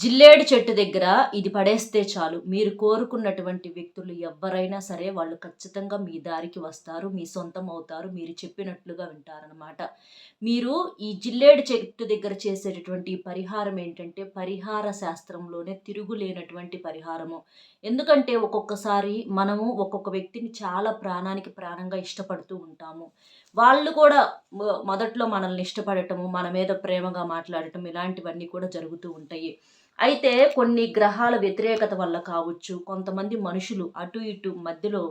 జిల్లేడు చెట్టు దగ్గర ఇది పడేస్తే చాలు. మీరు కోరుకున్నటువంటి వ్యక్తులు ఎవరైనా సరే వాళ్ళు ఖచ్చితంగా మీ దారికి వస్తారు మీ సొంతం అవుతారు మీరు చెప్పినట్లుగా వింటారనమాట మీరు ఈ జిల్లేడు చెట్టు దగ్గర చేసేటటువంటి పరిహారం ఏంటంటే పరిహార శాస్త్రంలోనే తిరుగులేనటువంటి పరిహారము. ఎందుకంటే ఒక్కొక్కసారి మనము ఒక్కొక్క వ్యక్తిని చాలా ప్రాణానికి ప్రాణంగా ఇష్టపడుతూ ఉంటాము. వాళ్ళు కూడా మొదట్లో మనల్ని ఇష్టపడటము మన మీద ప్రేమగా మాట్లాడటం ఇలాంటివన్నీ కూడా జరుగుతూ ఉంటాయి. అయితే కొన్ని గ్రహాల వ్యతిరేకత వల్ల కావచ్చు. కొంతమంది మనుషులు అటు ఇటు మధ్యలో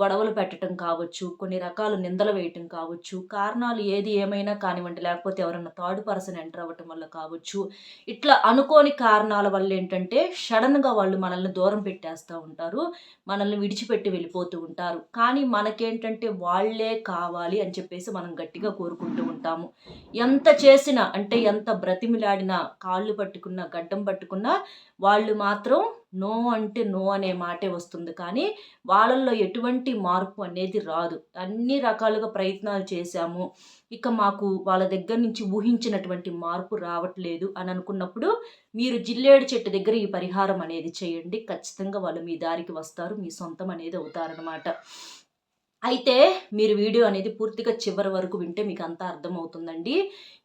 గొడవలు పెట్టడం కావచ్చు కొన్ని రకాల నిందలు వేయటం కావచ్చు కారణాలు ఏది ఏమైనా కానివ్వండి లేకపోతే ఎవరన్నా థర్డ్ పర్సన్ ఎంటర్ అవ్వటం వల్ల కావచ్చు. ఇట్లా అనుకోని కారణాల వల్ల ఏంటంటే సడన్గా వాళ్ళు మనల్ని దూరం పెట్టేస్తూ ఉంటారు మనల్ని విడిచిపెట్టి వెళ్ళిపోతూ ఉంటారు. కానీ మనకేంటంటే వాళ్ళే కావాలి అని చెప్పేసి మనం గట్టిగా కోరుకుంటూ ఉంటాము. ఎంత చేసినా అంటే ఎంత బ్రతిమిలాడినా కాళ్ళు పట్టుకున్నా గడ్డం పట్టుకున్నా వాళ్ళు మాత్రం నో అంటే నో అనే మాటే వస్తుంది. కానీ వాళ్ళల్లో ఎటువంటి మార్పు అనేది రాదు. అన్ని రకాలుగా ప్రయత్నాలు చేశాము. ఇక మాకు వాళ్ళ దగ్గర నుంచి ఊహించినటువంటి మార్పు రావట్లేదు అని అనుకున్నప్పుడు మీరు జిల్లేడు చెట్టు దగ్గర ఈ పరిహారం అనేది చేయండి. ఖచ్చితంగా వాళ్ళు మీ దారికి వస్తారు. మీ సొంతం అనేది అవుతారనమాట అయితే మీరు వీడియో అనేది పూర్తిగా చివరి వరకు వింటే మీకు అంతా అర్థమవుతుందండి.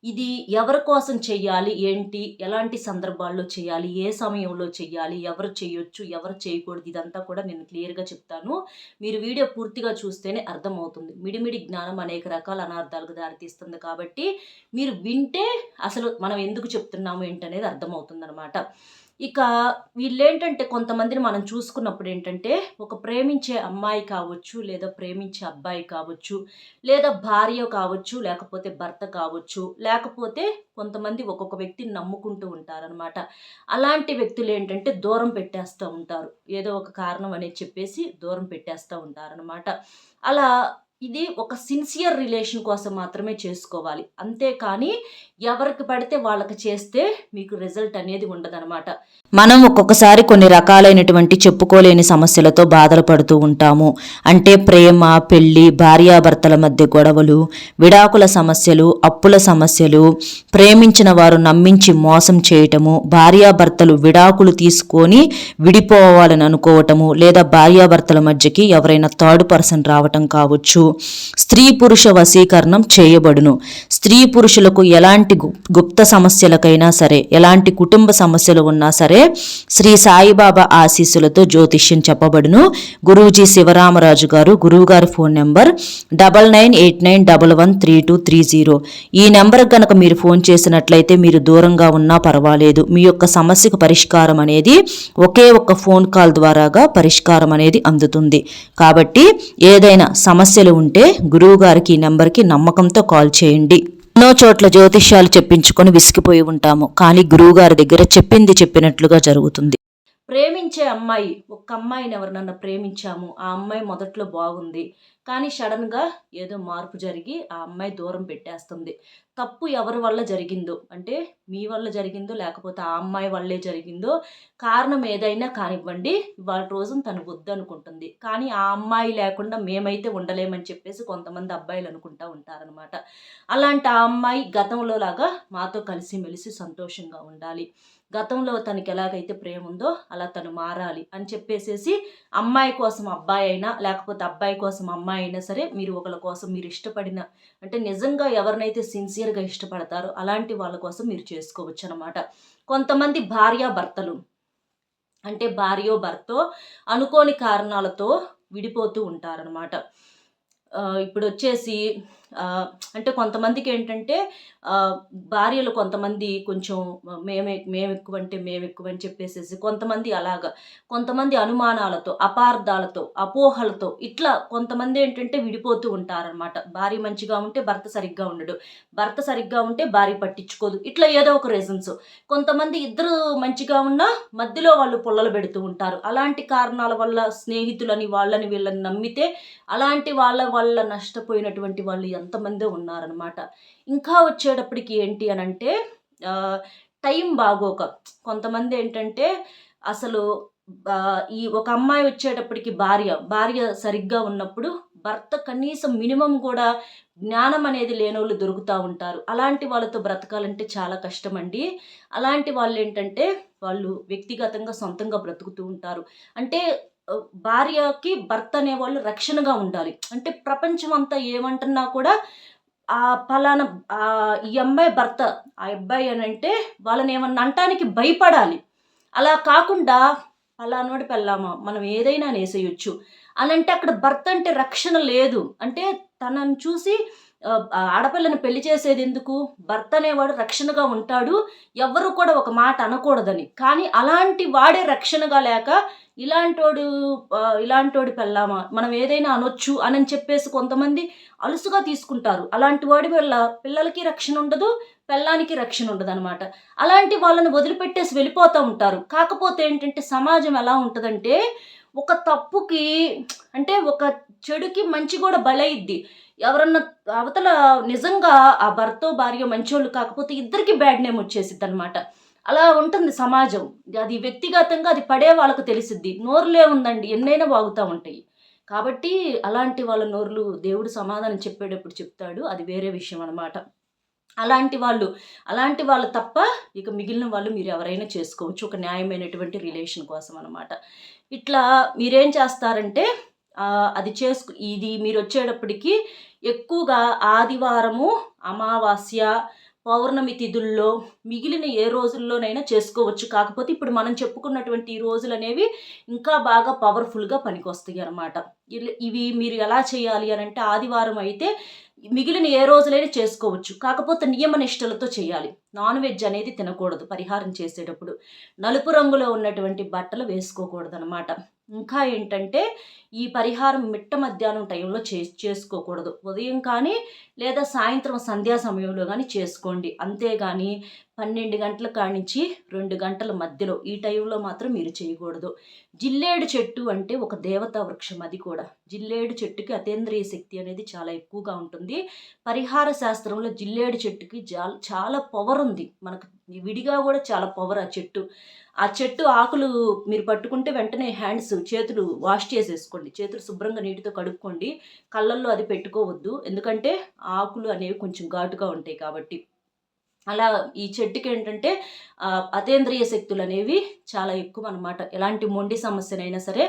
ఇది ఎవరి కోసం చెయ్యాలి? ఏంటి? ఎలాంటి సందర్భాల్లో చేయాలి ఏ సమయంలో చేయాలి ఎవరు చేయొచ్చు ఎవరు చేయకూడదు? ఇదంతా కూడా నేను క్లియర్గా చెప్తాను. మీరు వీడియో పూర్తిగా చూస్తేనే అర్థమవుతుంది. మిడిమిడి జ్ఞానం అనేక రకాల అనార్థాలకు దారితీస్తుంది కాబట్టి మీరు వింటే అసలు మనం ఎందుకు చెప్తున్నాము ఏంటనేది అర్థమవుతుంది అనమాట ఇక వీళ్ళేంటంటే కొంతమందిని మనం చూసుకున్నప్పుడు ఏంటంటే ఒక ప్రేమించే అమ్మాయి కావచ్చు లేదా ప్రేమించే అబ్బాయి కావచ్చు లేదా భార్య కావచ్చు లేకపోతే భర్త కావచ్చు లేకపోతే కొంతమంది ఒక్కొక్క వ్యక్తిని నమ్ముకుంటూ ఉంటారనమాట అలాంటి వ్యక్తులు ఏంటంటే దూరం పెట్టేస్తూ ఉంటారు. ఏదో ఒక కారణం అనేది చెప్పేసి దూరం పెట్టేస్తూ ఉంటారనమాట అలా ఇది ఒక సిన్సియర్ రిలేషన్ కోసం మాత్రమే చేసుకోవాలి. అంతేకాని ఎవరికి పడితే వాళ్ళకి చేస్తే మీకు రిజల్ట్ అనేది ఉండదన్నమాట. మనం ఒక్కొక్కసారి కొన్ని రకాలైనటువంటి చెప్పుకోలేని సమస్యలతో బాధలు పడుతూ ఉంటాము. అంటే ప్రేమ పెళ్ళి భార్యాభర్తల మధ్య గొడవలు విడాకుల సమస్యలు అప్పుల సమస్యలు ప్రేమించిన వారు నమ్మించి మోసం చేయటము భార్యాభర్తలు విడాకులు తీసుకొని విడిపోవాలని అనుకోవటము లేదా భార్యాభర్తల మధ్యకి ఎవరైనా థర్డ్ పర్సన్ రావటం కావచ్చు. స్త్రీ పురుష వశీకరణం చేయబడును. స్త్రీ పురుషులకు ఎలాంటి గుప్త సమస్యలకైనా సరే ఎలాంటి కుటుంబ సమస్యలు ఉన్నా సరే శ్రీ సాయిబాబా ఆశీస్సులతో జ్యోతిష్యం చెప్పబడును. గురూజీ శివరామరాజు గారు గురువుగారి phone number double nine eight nine double one three two three zero. ఈ నెంబర్ కనుక మీరు ఫోన్ చేసినట్లయితే మీరు దూరంగా ఉన్నా పర్వాలేదు. మీ యొక్క సమస్యకు పరిష్కారం అనేది ఒకే ఒక్క ఫోన్ కాల్ ద్వారాగా పరిష్కారం అనేది అందుతుంది. కాబట్టి ఏదైనా సమస్యలు ఉంటే గురువుగారికి ఈ నెంబర్కి నమ్మకంతో కాల్ చేయండి. ఎన్నో చోట్ల జ్యోతిష్యాలు చెప్పించుకొని విసిగిపోయి ఉంటాము. కానీ గురువు గారి దగ్గర చెప్పింది చెప్పినట్లుగా జరుగుతుంది. ప్రేమించే అమ్మాయి ఒక అమ్మాయిని ఎవరినన్నా ప్రేమించాము. ఆ అమ్మాయి మొదట్లో బాగుంది. కానీ సడన్గా ఏదో మార్పు జరిగి ఆ అమ్మాయి దూరం పెట్టేస్తుంది. తప్పు ఎవరి వల్ల జరిగిందో అంటే మీ వల్ల జరిగిందో లేకపోతే ఆ అమ్మాయి వల్లే జరిగిందో కారణం ఏదైనా కానివ్వండి ఇవాళ రోజున తను వద్దనుకుంటుంది. కానీ ఆ అమ్మాయి లేకుండా మేమైతే ఉండలేమని చెప్పేసి కొంతమంది అబ్బాయిలు అనుకుంటా ఉంటారనమాట అలాంటి ఆ అమ్మాయి గతంలో లాగా మాతో కలిసిమెలిసి సంతోషంగా ఉండాలి. గతంలో తనకి ఎలాగైతే ప్రేమ ఉందో అలా తను మారాలి అని చెప్పేసేసి అమ్మాయి కోసం అబ్బాయి అయినా లేకపోతే అబ్బాయి కోసం అమ్మాయి అయినా సరే మీరు ఒకళ్ళ కోసం మీరు ఇష్టపడిన అంటే నిజంగా ఎవరినైతే సిన్సియర్గా ఇష్టపడతారో అలాంటి వాళ్ళ కోసం మీరు చేసుకోవచ్చు అనమాట కొంతమంది భార్యాభర్తలు అంటే భార్యో భర్తో అనుకోని కారణాలతో విడిపోతూ ఉంటారనమాట ఇప్పుడు వచ్చేసి అంటే కొంతమందికి ఏంటంటే భార్యలు కొంతమంది కొంచెం మేమే మేము ఎక్కువ అంటే మేము ఎక్కువ అని చెప్పేసేసి కొంతమంది అలాగా కొంతమంది అనుమానాలతో అపార్థాలతో అపోహలతో ఇట్లా కొంతమంది ఏంటంటే విడిపోతూ ఉంటారనమాట భార్య మంచిగా ఉంటే భర్త సరిగ్గా ఉండడు భర్త సరిగ్గా ఉంటే భార్య పట్టించుకోదు ఇట్లా ఏదో ఒక రీజన్స్ కొంతమంది ఇద్దరు మంచిగా ఉన్నా మధ్యలో వాళ్ళు పొల్లలు పెడుతూ ఉంటారు. అలాంటి కారణాల వల్ల స్నేహితులని వాళ్ళని వీళ్ళని నమ్మితే అలాంటి వాళ్ళ వల్ల నష్టపోయినటువంటి వాళ్ళు ఎంతమందో ఉన్నారనమాట ఇంకా వచ్చేటప్పటికి ఏంటి అని అంటే టైం బాగోక. కొంతమంది ఏంటంటే అసలు ఈ ఒక అమ్మాయి వచ్చేటప్పటికి భార్య భార్య సరిగ్గా ఉన్నప్పుడు భర్త కనీసం మినిమం కూడా జ్ఞానం అనేది లేనోళ్ళు దొరుకుతూ ఉంటారు. అలాంటి వాళ్ళతో బ్రతకాలంటే చాలా కష్టం అండి అలాంటి వాళ్ళు ఏంటంటే వాళ్ళు వ్యక్తిగతంగా సొంతంగా బ్రతుకుతూ ఉంటారు. అంటే భార్యకి భర్త అనేవాళ్ళు రక్షణగా ఉండాలి. అంటే ప్రపంచం అంతా ఏమంటున్నా కూడా ఆ పలానా ఈ అమ్మాయి భర్త ఆ అబ్బాయి అని అంటే వాళ్ళని ఏమన్నా అంటానికి భయపడాలి. అలా కాకుండా పలానోడి పెళ్ళామా మనం ఏదైనా నేసేయొచ్చు అని అంటే అక్కడ భర్త అంటే రక్షణ లేదు. అంటే తనను చూసి ఆడపిల్లని పెళ్ళి చేసేది ఎందుకు? భర్త అనేవాడు రక్షణగా ఉంటాడు. ఎవ్వరు కూడా ఒక మాట అనకూడదని. కానీ అలాంటి వాడే రక్షణగా లేక ఇలాంటోడు ఆ, ఇలాంటోడి పెళ్ళామా? మనం ఏదైనా అనొచ్చు అని చెప్పేసి కొంతమంది అలుసుగా తీసుకుంటారు. అలాంటి వాడి వల్ల పిల్లలకి రక్షణ ఉండదు పెళ్ళానికి రక్షణ ఉండదు అనమాట అలాంటి వాళ్ళని వదిలిపెట్టేసి వెళ్ళిపోతూ ఉంటారు. కాకపోతే ఏంటంటే సమాజం ఎలా ఉంటుందంటే ఒక తప్పుకి అంటే ఒక చెడుకి మంచి కూడా బలైద్ది. ఎవరన్నా అవతల నిజంగా ఆ భర్త భార్య మంచోళ్ళు కాకపోతే ఇద్దరికి బ్యాడ్ నేమ్ వచ్చేసిద్ది అనమాట అలా ఉంటుంది సమాజం. అది వ్యక్తిగతంగా అది పడే వాళ్ళకు తెలిసిద్ది. నోరులే ఉందండి. ఎన్నైనా వాగుతూ ఉంటాయి కాబట్టి అలాంటి వాళ్ళ నోరులు దేవుడు సమాధానం చెప్పేటప్పుడు చెప్తాడు. అది వేరే విషయం అనమాట అలాంటి వాళ్ళు అలాంటి వాళ్ళు తప్ప ఇక మిగిలిన వాళ్ళు మీరు ఎవరైనా చేసుకోవచ్చు. ఒక న్యాయమైనటువంటి రిలేషన్ కోసం అనమాట ఇట్లా మీరేం చేస్తారంటే అది చేసుకు ఇది మీరు వచ్చేటప్పటికి ఎక్కువగా ఆదివారము అమావాస్య పౌర్ణమి తిథుల్లో మిగిలిన ఏ రోజుల్లోనైనా చేసుకోవచ్చు. కాకపోతే ఇప్పుడు మనం చెప్పుకున్నటువంటి ఈ రోజులు అనేవి ఇంకా బాగా పవర్ఫుల్గా పనికొస్తాయి అనమాట ఇవి మీరు ఎలా చేయాలి అని అంటే ఆదివారం అయితే మిగిలిన ఏ రోజులైనా చేసుకోవచ్చు. కాకపోతే నియమ నిష్టలతో చేయాలి. నాన్ వెజ్ అనేది తినకూడదు పరిహారం చేసేటప్పుడు. నలుపు రంగులో ఉన్నటువంటి బట్టలు వేసుకోకూడదు అనమాట ఇంకా ఏంటంటే ఈ పరిహారం మిట్ట మధ్యాహ్నం టైంలో చే చేసుకోకూడదు. ఉదయం కానీ లేదా సాయంత్రం సంధ్యా సమయంలో కానీ చేసుకోండి. అంతేగాని పన్నెండు గంటల కానించి రెండు గంటల మధ్యలో ఈ టైంలో మాత్రం మీరు చేయకూడదు. జిల్లేడు చెట్టు అంటే ఒక దేవతా వృక్షం అది కూడా. జిల్లేడు చెట్టుకి అతేంద్రియ శక్తి అనేది చాలా ఎక్కువగా ఉంటుంది. పరిహార శాస్త్రంలో జిల్లేడు చెట్టుకి జా- చాలా పవర్ ఉంది. మనకు విడిగా కూడా చాలా పవర్ ఆ చెట్టు. ఆ చెట్టు ఆకులు మీరు పట్టుకుంటే వెంటనే హ్యాండ్స్ చేతులు వాష్ చేసేసుకోండి. చేతులు శుభ్రంగా నీటితో కడుక్కోండి. కళ్ళల్లో అది పెట్టుకోవద్దు. ఎందుకంటే ఆకులు అనేవి కొంచెం ఘాటుగా ఉంటాయి కాబట్టి. అలా ఈ చెట్టుకి ఏంటంటే అతేంద్రియ శక్తులు అనేవి చాలా ఎక్కువ అనమాట ఎలాంటి మొండి సమస్యనైనా సరే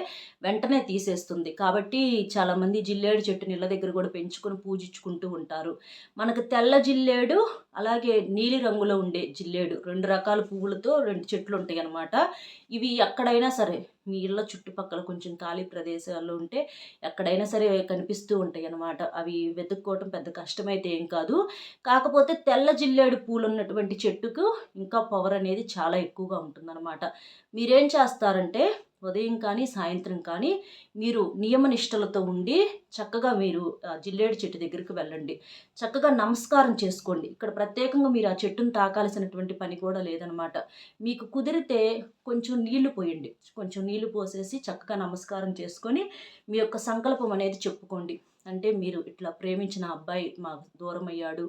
వెంటనే తీసేస్తుంది. కాబట్టి చాలామంది జిల్లేడు చెట్టు నీళ్ళ దగ్గర కూడా పెంచుకొని పూజించుకుంటూ ఉంటారు. మనకు తెల్ల జిల్లేడు అలాగే నీలి రంగులో ఉండే జిల్లేడు రెండు రకాల పువ్వులతో రెండు చెట్లు ఉంటాయి అనమాట ఇవి ఎక్కడైనా సరే మీ ఇళ్ళ చుట్టుపక్కల కొంచెం ఖాళీ ప్రదేశాల్లో ఉంటే ఎక్కడైనా సరే కనిపిస్తూ ఉంటాయి అన్నమాట. అవి వెతుక్కోవటం పెద్ద కష్టమైతే ఏం కాదు. కాకపోతే తెల్ల జిల్లేడు పూలు ఉన్నటువంటి చెట్టుకు ఇంకా పవర్ అనేది చాలా ఎక్కువగా ఉంటుందన్నమాట. మీరేం చేస్తారంటే ఉదయం కానీ సాయంత్రం కానీ మీరు నియమనిష్టలతో ఉండి చక్కగా మీరు జిల్లేడు చెట్టు దగ్గరికి వెళ్ళండి. చక్కగా నమస్కారం చేసుకోండి. ఇక్కడ ప్రత్యేకంగా మీరు ఆ చెట్టును తాకాల్సినటువంటి పని కూడా లేదనమాట. మీకు కుదిరితే కొంచెం నీళ్ళు పోయండి. కొంచెం నీళ్ళు పోసేసి చక్కగా నమస్కారం చేసుకొని మీ యొక్క సంకల్పం అనేది చెప్పుకోండి. అంటే మీరు ఇట్లా ప్రేమించిన అబ్బాయి మాకు దూరం అయ్యాడు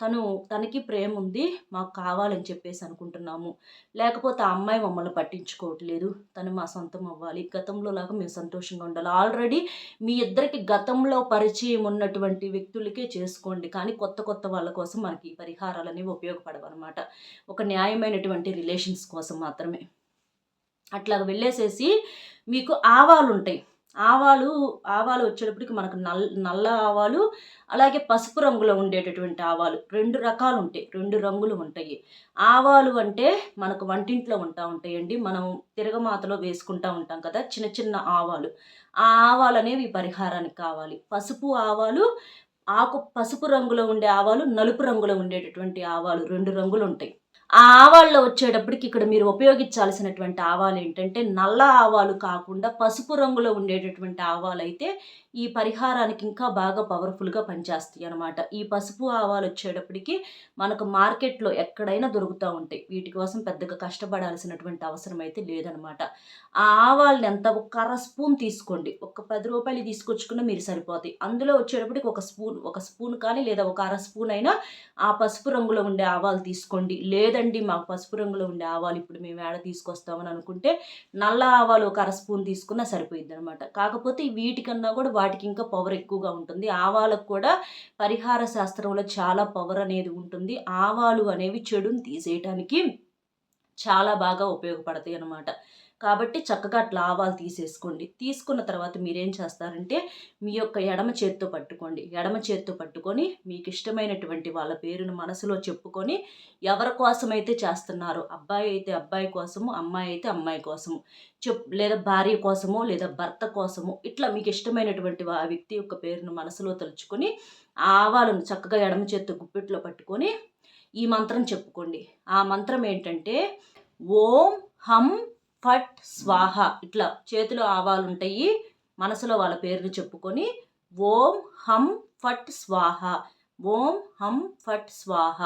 తను తనకి ప్రేమ ఉంది మాకు కావాలని చెప్పేసి అనుకుంటున్నాము. లేకపోతే ఆ అమ్మాయి మమ్మల్ని పట్టించుకోవట్లేదు. తను మా సొంతం అవ్వాలి. గతంలో లాగా మేము సంతోషంగా ఉండాలి. ఆల్రెడీ మీ ఇద్దరికి గతంలో పరిచయం ఉన్నటువంటి వ్యక్తులకే చేసుకోండి. కానీ కొత్త కొత్త వాళ్ళ కోసం మనకి పరిహారాలు అనేవి ఉపయోగపడవు అనమాట ఒక న్యాయమైనటువంటి రిలేషన్స్ కోసం మాత్రమే. అట్లా వెళ్ళేసేసి మీకు ఆవాలు ఉంటాయి ఆవాలు ఆవాలు వచ్చేటప్పటికి మనకు నల్ నల్ల ఆవాలు అలాగే పసుపు రంగులో ఉండేటటువంటి ఆవాలు. రెండు రకాలు ఉంటాయి రెండు రంగులు ఉంటాయి. ఆవాలు అంటే మనకు వంటింట్లో ఉంటా ఉంటాయండి. మనం తిరగమాతలో వేసుకుంటా ఉంటాం కదా చిన్న చిన్న ఆవాలు. ఆ ఆవాలు అనేవి పరిహారానికి కావాలి. పసుపు ఆవాలు ఆకు పసుపు రంగులో ఉండే ఆవాలు నలుపు రంగులో ఉండేటటువంటి ఆవాలు రెండు రంగులు ఉంటాయి ఆ ఆవాల్లో వచ్చేటప్పటికి ఇక్కడ మీరు ఉపయోగించాల్సినటువంటి ఆవాలు ఏంటంటే నల్ల ఆవాలు కాకుండా పసుపు రంగులో ఉండేటటువంటి ఆవాలు అయితే ఈ పరిహారానికి ఇంకా బాగా పవర్ఫుల్గా పనిచేస్తాయి అనమాట ఈ పసుపు ఆవాలు వచ్చేటప్పటికి మనకు మార్కెట్లో ఎక్కడైనా దొరుకుతూ ఉంటాయి. వీటి కోసం పెద్దగా కష్టపడాల్సినటువంటి అవసరం అయితే లేదనమాట ఆ ఆవాలని ఎంత ఒక అర స్పూన్ తీసుకోండి. ఒక పది రూపాయలు తీసుకొచ్చుకున్న మీరు సరిపోతాయి. అందులో వచ్చేటప్పటికి ఒక స్పూన్ ఒక స్పూన్ కానీ లేదా ఒక అర స్పూన్ అయినా ఆ పసుపు రంగులో ఉండే ఆవాలు తీసుకోండి. లేదా లేదండి మాకు పసుపు రంగులో ఉండే ఆవాలు ఇప్పుడు మేము ఏడ తీసుకొస్తామని అనుకుంటే నల్ల ఆవాలు ఒక అర స్పూన్ తీసుకున్నా సరిపోయింది అనమాట కాకపోతే వీటికన్నా కూడా వాటికి ఇంకా పవర్ ఎక్కువగా ఉంటుంది. ఆవాలకు కూడా పరిహార శాస్త్రంలో చాలా పవర్ అనేది ఉంటుంది. ఆవాలు అనేవి చెడుని తీసేయటానికి చాలా బాగా ఉపయోగపడతాయి అన్నమాట కాబట్టి చక్కగా అట్లా ఆవాలు తీసేసుకోండి. తీసుకున్న తర్వాత మీరేం చేస్తారంటే మీ యొక్క ఎడమ చేత్తో పట్టుకోండి. ఎడమ చేత్తో పట్టుకొని మీకు ఇష్టమైనటువంటి వాళ్ళ పేరును మనసులో చెప్పుకొని ఎవరి కోసమైతే చేస్తున్నారో అబ్బాయి అయితే అబ్బాయి కోసము అమ్మాయి అయితే అమ్మాయి కోసము చెప్ లేదా భార్య కోసమో లేదా భర్త కోసము ఇట్లా మీకు ఇష్టమైనటువంటి ఆ వ్యక్తి యొక్క పేరును మనసులో తలుచుకొని ఆ ఆవాలను చక్కగా ఎడమ చేత్తో గుప్పెట్లో పట్టుకొని ఈ మంత్రం చెప్పుకోండి. ఆ మంత్రం ఏంటంటే ఓం హం ఫట్ స్వాహ ఇట్లా చేతిలో ఆవాలు ఉంటాయి మనసులో వాళ్ళ పేర్లు చెప్పుకొని ఓం హం ఫట్ స్వాహ. ఓం హం ఫట్ స్వాహ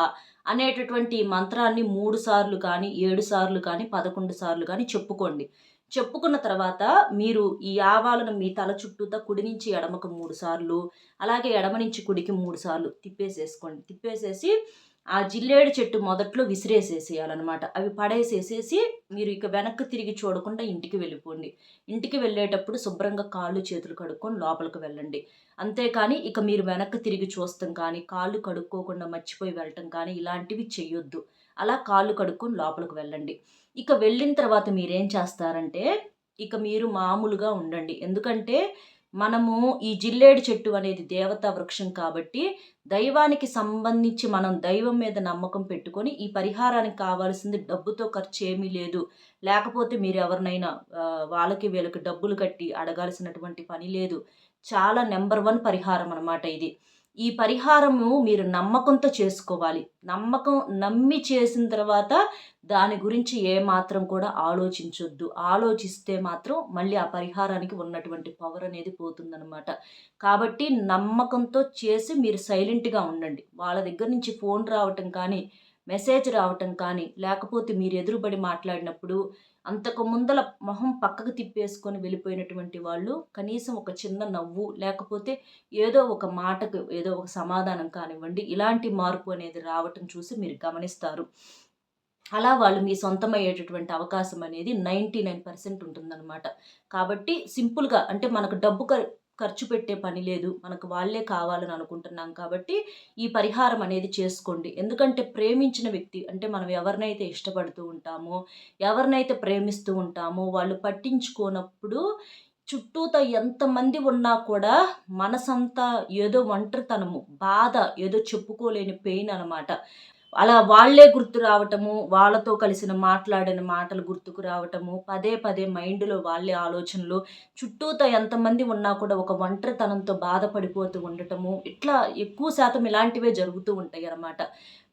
అనేటటువంటి మంత్రాన్ని మూడు సార్లు కానీ ఏడు సార్లు కానీ పదకొండు సార్లు కానీ చెప్పుకోండి. చెప్పుకున్న తర్వాత మీరు ఈ ఆవాలను మీ తల చుట్టూతా కుడి నుంచి ఎడమకు మూడు సార్లు అలాగే ఎడమ నుంచి కుడికి మూడు సార్లు తిప్పేసేసుకోండి. తిప్పేసేసి ఆ జిల్లేడు చెట్టు మొదట్లో విసిరేసేసేయాలన్నమాట. అవి పడేసేసేసి మీరు ఇక వెనక్కి తిరిగి చూడకుండా ఇంటికి వెళ్ళిపోండి. ఇంటికి వెళ్ళేటప్పుడు శుభ్రంగా కాళ్ళు చేతులు కడుక్కొని లోపలికి వెళ్ళండి. అంతేకాని ఇక మీరు వెనక్కి తిరిగి చూస్తాం కానీ కాళ్ళు కడుక్కోకుండా మర్చిపోయి వెళ్ళటం కానీ ఇలాంటివి చెయ్యొద్దు. అలా కాళ్ళు కడుక్కొని లోపలికి వెళ్ళండి. ఇక వెళ్ళిన తర్వాత మీరేం చేస్తారంటే ఇక మీరు మామూలుగా ఉండండి. ఎందుకంటే మనము ఈ జిల్లేడు చెట్టు అనేది దేవతా వృక్షం కాబట్టి దైవానికి సంబంధించి మనం దైవం మీద నమ్మకం పెట్టుకొని ఈ పరిహారానికి కావాల్సింది డబ్బుతో ఖర్చు ఏమీ లేదు. లేకపోతే మీరు ఎవరినైనా వాళ్ళకి వీళ్ళకి డబ్బులు కట్టి అడగాల్సినటువంటి పని లేదు. చాలా నెంబర్ వన్ పరిహారం అనమాట ఇది. ఈ పరిహారము మీరు నమ్మకంతో చేసుకోవాలి. నమ్మకం నమ్మి చేసిన తర్వాత దాని గురించి ఏమాత్రం కూడా ఆలోచించొద్దు. ఆలోచిస్తే మాత్రం మళ్ళీ ఆ పరిహారానికి ఉన్నటువంటి పవర్ అనేది పోతుందనమాట కాబట్టి నమ్మకంతో చేసి మీరు సైలెంట్గా ఉండండి. వాళ్ళ దగ్గర నుంచి ఫోన్ రావటం కానీ మెసేజ్ రావటం కానీ లేకపోతే మీరు ఎదురుబడి మాట్లాడినప్పుడు అంతకు ముందల మొహం పక్కకు తిప్పేసుకొని వెళ్ళిపోయినటువంటి వాళ్ళు కనీసం ఒక చిన్న నవ్వు లేకపోతే ఏదో ఒక మాటకు ఏదో ఒక సమాధానం కానివ్వండి ఇలాంటి మార్పు అనేది రావటం చూసి మీరు గమనిస్తారు. అలా వాళ్ళు మీ సొంతమయ్యేటటువంటి అవకాశం అనేది నైంటీ నైన్ పర్సెంట్ ఉంటుందన్నమాట. కాబట్టి సింపుల్గా అంటే మనకు డబ్బు ఖర్చు పెట్టే పని లేదు. మనకు వాళ్ళే కావాలని అనుకుంటున్నాం కాబట్టి ఈ పరిహారం అనేది చేసుకోండి. ఎందుకంటే ప్రేమించిన వ్యక్తి అంటే మనం ఎవరినైతే ఇష్టపడుతూ ఉంటామో ఎవరినైతే ప్రేమిస్తూ ఉంటామో వాళ్ళు పట్టించుకోనప్పుడు చుట్టూతో ఎంతమంది ఉన్నా కూడా మనసంతా ఏదో ఒంటరితనము బాధ ఏదో చెప్పుకోలేని పెయిన్ అనమాట అలా వాళ్ళే గుర్తు రావటము వాళ్ళతో కలిసిన మాట్లాడిన మాటలు గుర్తుకు రావటము పదే పదే మైండ్లో వాళ్ళే ఆలోచనలు చుట్టూతో ఎంతమంది ఉన్నా కూడా ఒక ఒంటరితనంతో బాధపడిపోతూ ఉండటము ఇట్లా ఎక్కువ శాతం ఇలాంటివే జరుగుతూ ఉంటాయి అన్నమాట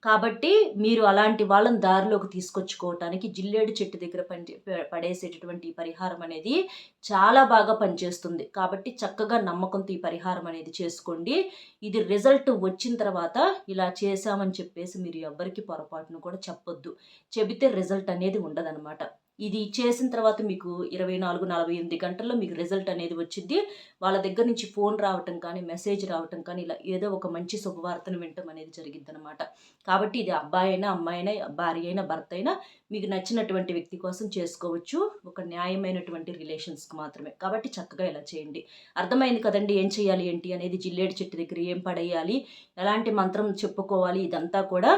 కాబట్టి మీరు అలాంటి వాళ్ళని దారిలోకి తీసుకొచ్చుకోవటానికి జిల్లేడు చెట్టు దగ్గర పని పడేసేటటువంటి ఈ పరిహారం అనేది చాలా బాగా పనిచేస్తుంది. కాబట్టి చక్కగా నమ్మకంతో ఈ పరిహారం అనేది చేసుకోండి. ఇది రిజల్ట్ వచ్చిన తర్వాత ఇలా చేశామని చెప్పేసి మీరు ఎవ్వరికి పొరపాటును కూడా చెప్పొద్దు. చెబితే రిజల్ట్ అనేది ఉండదనమాట ఇది చేసిన తర్వాత మీకు ఇరవై నాలుగు నలభై ఎనిమిది గంటల్లో మీకు రిజల్ట్ అనేది వచ్చింది. వాళ్ళ దగ్గర నుంచి ఫోన్ రావటం కానీ మెసేజ్ రావటం కానీ ఇలా ఏదో ఒక మంచి శుభవార్తను వినటం అనేది జరిగింది అనమాట కాబట్టి ఇది అబ్బాయి అయినా అమ్మాయి అయినా భార్య అయినా భర్త అయినా మీకు నచ్చినటువంటి వ్యక్తి కోసం చేసుకోవచ్చు. ఒక న్యాయమైనటువంటి రిలేషన్స్కి మాత్రమే. కాబట్టి చక్కగా ఇలా చేయండి. అర్థమైంది కదండి ఏం చేయాలి ఏంటి అనేది జిల్లేడు చెట్టు దగ్గర ఏం పడేయాలి? ఎలాంటి మంత్రం చెప్పుకోవాలి? ఇదంతా కూడా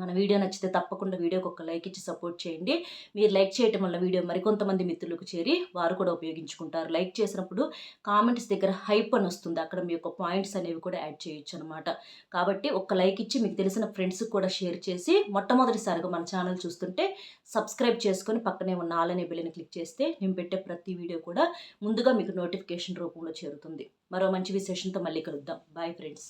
మన వీడియో నచ్చితే తప్పకుండా వీడియోకి ఒక లైక్ ఇచ్చి సపోర్ట్ చేయండి. మీరు లైక్ చేయటం వల్ల వీడియో మరికొంతమంది మిత్రులకు చేరి వారు కూడా ఉపయోగించుకుంటారు. లైక్ చేసినప్పుడు కామెంట్స్ దగ్గర హైప్ అని వస్తుంది. అక్కడ మీ యొక్క పాయింట్స్ అనేవి కూడా యాడ్ చేయొచ్చు అనమాట కాబట్టి ఒక లైక్ ఇచ్చి మీకు తెలిసిన ఫ్రెండ్స్కి కూడా షేర్ చేసి మొట్టమొదటిసారిగా మన ఛానల్ చూస్తుంటే సబ్స్క్రైబ్ చేసుకొని పక్కనే ఉన్న ఆలనే బిల్లని క్లిక్ చేస్తే నేను పెట్టే ప్రతి వీడియో కూడా ముందుగా మీకు నోటిఫికేషన్ రూపంలో చేరుతుంది. మరో మంచి విశేషంతో మళ్ళీ కలుద్దాం. Bye friends